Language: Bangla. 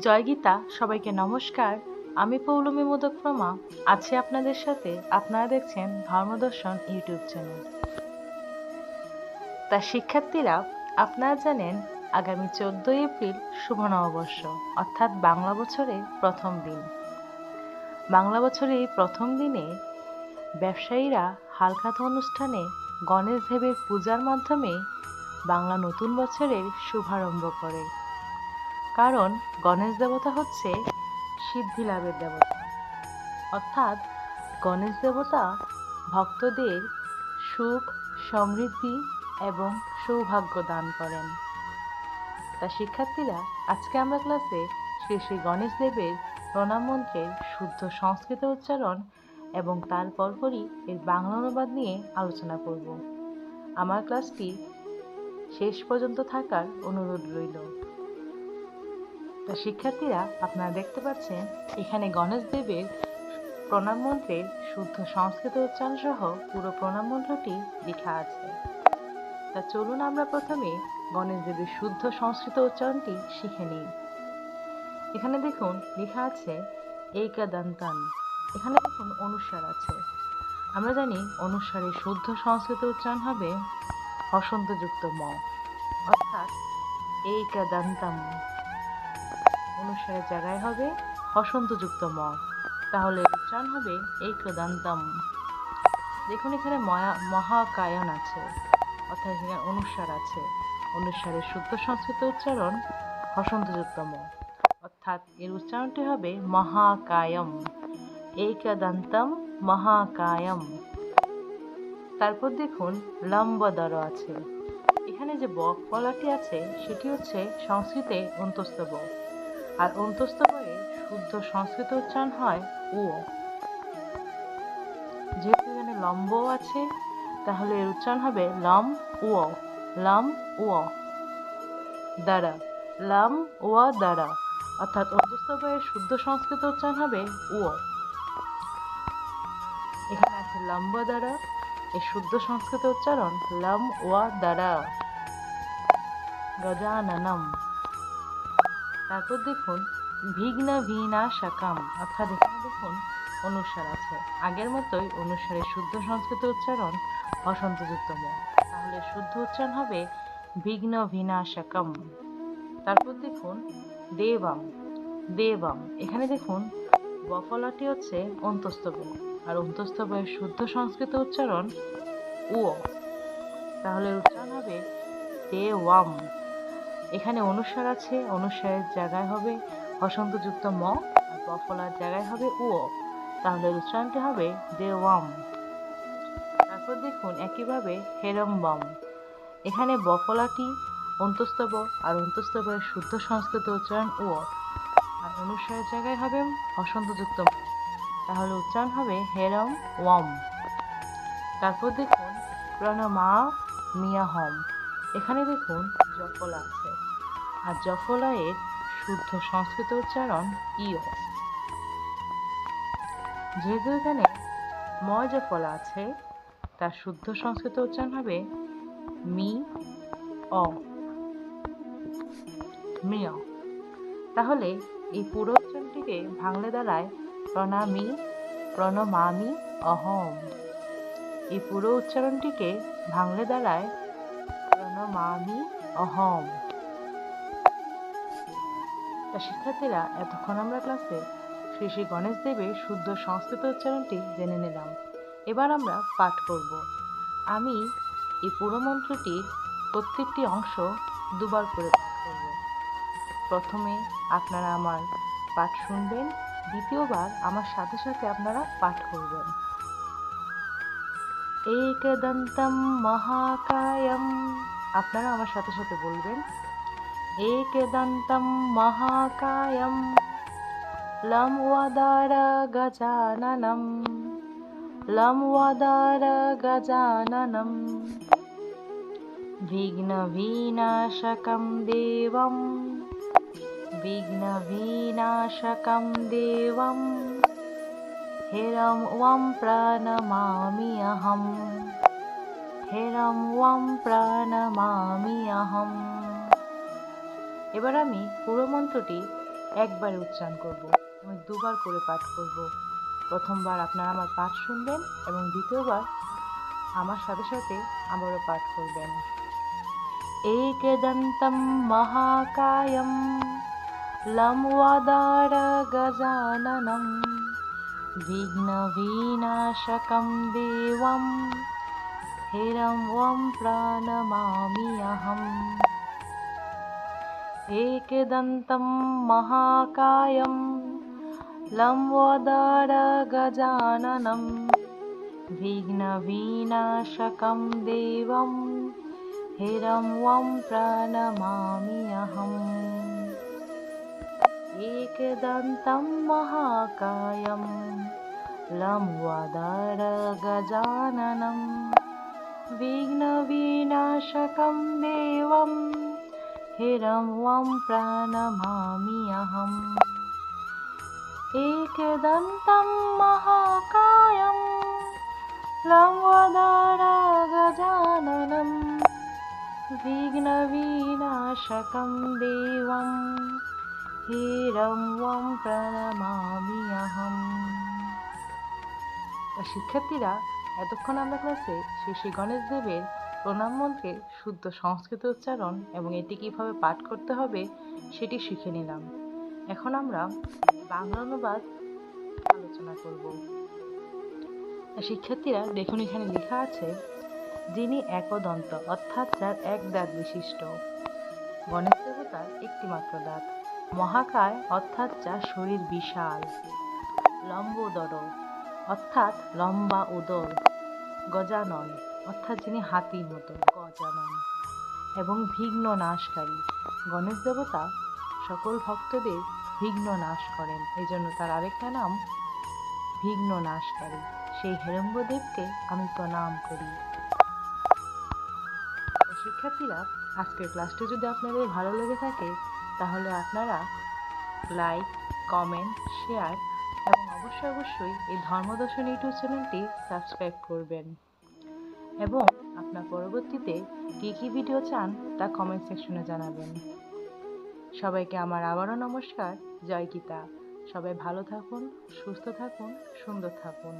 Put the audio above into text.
জয় গীতা সবাইকে নমস্কার। আমি পৌলমী মোদক প্রমা আছি আপনাদের সাথে। আপনারা দেখছেন ধর্মদর্শন ইউটিউব চ্যানেল। তা শিক্ষার্থীরা, আপনারা জানেন, আগামী চোদ্দই এপ্রিল শুভ নববর্ষ, অর্থাৎ বাংলা বছরের প্রথম দিন। বাংলা বছরের এই প্রথম দিনে ব্যবসায়ীরা হালখাতা অনুষ্ঠানে গণেশ দেবের পূজার মাধ্যমে বাংলা নতুন বছরের শুভারম্ভ করে। কারণ গণেশ দেবতা হচ্ছে সিদ্ধি লাভের দেবতা। অর্থাৎ গণেশ দেবতা ভক্তদের সুখ, সমৃদ্ধি এবং সৌভাগ্য দান করেন। তা শিক্ষার্থীরা, আজকে আমরা ক্লাসে শ্রী শ্রী গণেশ দেবের প্রণাম মন্ত্রের শুদ্ধ সংস্কৃত উচ্চারণ এবং তার পরপরই এর বাংলা অনুবাদ নিয়ে আলোচনা করব। আমার ক্লাসটি শেষ পর্যন্ত থাকার অনুরোধ রইল। তা শিক্ষার্থীরা, আপনারা দেখতে পাচ্ছেন, এখানে গণেশ দেবের প্রণাম মন্ত্রের শুদ্ধ সংস্কৃত উচ্চারণ সহ পুরো প্রণাম মন্ত্রটি লেখা আছে। তা চলুন আমরা প্রথমে গণেশ দেবের শুদ্ধ সংস্কৃত উচ্চারণটি শিখে নিই। এখানে দেখুন, লেখা আছে এইকাদান্তান এখানে দেখুন, অনুসার আছে। আমরা জানি অনুস্বারের শুদ্ধ সংস্কৃত উচ্চারণ হবে, হসন্তযুক্ত ম অর্থাৎ এইকাদান্তাম অনুসারের জায়গায় হবে হসন্তযুক্ত ম তাহলে উচ্চারণ হবে একদান্তাম। দেখুন এখানে ময়া, মহাকায়ন আছে, অর্থাৎ এখানে অনুসার আছে। অনুসারের শুদ্ধ সংস্কৃত উচ্চারণ হসন্তযুক্ত ম অর্থাৎ এর উচ্চারণটি হবে মহাকায়ম। একদান্তম মহাকায়ম। তারপর দেখুন লম্বদর আছে। এখানে যে ব ফলাটি আছে, সেটি হচ্ছে সংস্কৃতে অন্তস্থ ব আর অন্তস্থ বয়ে শুদ্ধ সংস্কৃত উচ্চারণ হয় উ যেহেতু এখানে লম্ব আছে, তাহলে এর উচ্চারণ হবে লম উ লম উ দ্বারা, লম ও দ্বারা। অর্থাৎ অন্তস্থ বয়ে শুদ্ধ সংস্কৃত উচ্চারণ হবে উ এখানে আছে লম্ব দ্বারা এর শুদ্ধ সংস্কৃত উচ্চারণ লম ওয়া দ্বারা। গজাননম। তারপর দেখুন ভিঘ্ন ভিনা শাকাম। অর্থাৎ এখানে দেখুন, অনুসার আছে। আগের মতোই অনুসারের শুদ্ধ সংস্কৃত উচ্চারণ অসন্তযুক্ত ম তাহলে শুদ্ধ উচ্চারণ হবে বিঘ্ন ভিনা শাকাম। তারপর দেখুন, দেবাম। দেবাম। এখানে দেখুন, বফলাটি হচ্ছে অন্তস্তব আর অন্তস্তবের শুদ্ধ সংস্কৃত উচ্চারণ উ তাহলে উচ্চারণ হবে দেওয়াম। এখানে অনুসার আছে, অনুসারের জায়গায় হবে হসন্তযুক্ত ম, আর বফলার জায়গায় হবে উ তাহলে উচ্চারণটি হবে দে দেওয়াম। তারপর দেখুন, একইভাবে হেরম্বম। এখানে বফলাটি অন্তস্তব আর অন্তস্তবের শুদ্ধ সংস্কৃত উচ্চারণ উ আর অনুসারের জায়গায় হবে হসন্তযুক্ত তাহলে উচ্চারণ হবে হেরম ওয়াম তারপর দেখুন, প্রণমা মিয়াহম। এখানে দেখুন জফলা আছে। আর জফলা এর শুদ্ধ সংস্কৃত উচ্চারণ ইয়। যেহেতু এখানে ময় জফলা আছে, তার শুদ্ধ সংস্কৃত উচ্চারণ হবে মি, অ। মিয়। তাহলে এই পুরো উচ্চারণটিকে ভাঙলে দাঁড়ায় প্রণামী, প্রণমামি, অহম। এই পুরো উচ্চারণটিকে ভাঙলে দাঁড়ায় প্রণমামি অহম। তা শিক্ষার্থীরা, এতক্ষণ আমরা ক্লাসে শ্রী শ্রী গণেশ দেবের শুদ্ধ সংস্কৃত উচ্চারণটি জেনে নিলাম। এবার আমরা পাঠ করব। আমি এই পুরো মন্ত্রটির প্রত্যেকটি অংশ দুবার করে পাঠ করব। প্রথমে আপনারা আমার পাঠ শুনবেন, দ্বিতীয়বার আমার সাথে সাথে আপনারা পাঠ করবেন। একদন্তম মহাকায়ম। আপনারা আমার সাথে সাথে বলবেন एकदन्तं महाकायं लं वदार गजाननं लं वदार गजाननं विघ्नविनाशकं देवं विघ्नविनाशकं देवं हिरं वं प्रणमामि अहं हिरं वं प्रणमामि अहम् এবার আমি পুরো মন্ত্রটি একবারে উচ্চারণ করব আমি দুবার করে পাঠ করব প্রথমবার আপনারা আমার পাঠ শুনবেন এবং দ্বিতীয়বার আমার সাথে সাথে আবারও পাঠ করবেন एकदन्तं महाकायं लं वदारगजाननं विघ्नविनाशकं देवं हिरं वं प्रणमामि अहम्। एकदन्तं महाकायं लम्बोदरगजाननं विघ्नविनाशकं देवं हिरं वं प्रणमामि अहम्। एकदन्तं महाकायं लम्बोदरगजाननं विघ्नविनाशकं देवं हिरं वं प्रणमामि अहम् एकदन्तं महाकायं लम्बोदरगजाननं विघ्नविनाशकं देवं হিরম ওম প্রণমামি আহম শিক্ষার্থীরা এতক্ষণ আমরা ক্লাসে শ্রী শ্রী গণেশ দেবের প্রণাম মন্ত্রের শুদ্ধ সংস্কৃত উচ্চারণ এবং এটি কীভাবে পাঠ করতে হবে সেটি শিখে নিলাম। এখন আমরা বাংলা অনুবাদ আলোচনা করব। শিক্ষার্থীরা, দেখুন এখানে লেখা আছে, যিনি একদন্ত, অর্থাৎ যার এক দাঁত বিশিষ্ট। গণেশ দেবতার একটি মাত্র দাঁত। মহাকায়, অর্থাৎ যার শরীর বিশাল। লম্বোদর। অর্থাৎ লম্বা উদর, গজানন, অর্থাৎ যিনি হাতির মতো, গজানন, এবং বিঘ্ন নাশকারী। গণেশ দেবতা সকল ভক্তদের বিঘ্ন নাশ করেন এই জন্য তার আরেকটা নাম বিঘ্ন নাশকারী। সেই হেরম্বদেবকে আমি প্রণাম করি। শিক্ষার্থীরা, আজকের ক্লাসটি যদি আপনাদের ভালো লেগে থাকে, তাহলে আপনারা লাইক, কমেন্ট, শেয়ার অবশ্যই অবশ্যই এই ধর্মদর্শন ইউটিউব চ্যানেলটি সাবস্ক্রাইব করবেন। এবং আপনার পরবর্তীতে কী কী ভিডিও চান তা কমেন্ট সেকশনে জানাবেন। সবাইকে আমার আবারও নমস্কার, জয় গীতা। সবাই ভালো থাকুন, সুস্থ থাকুন, সুন্দর থাকুন।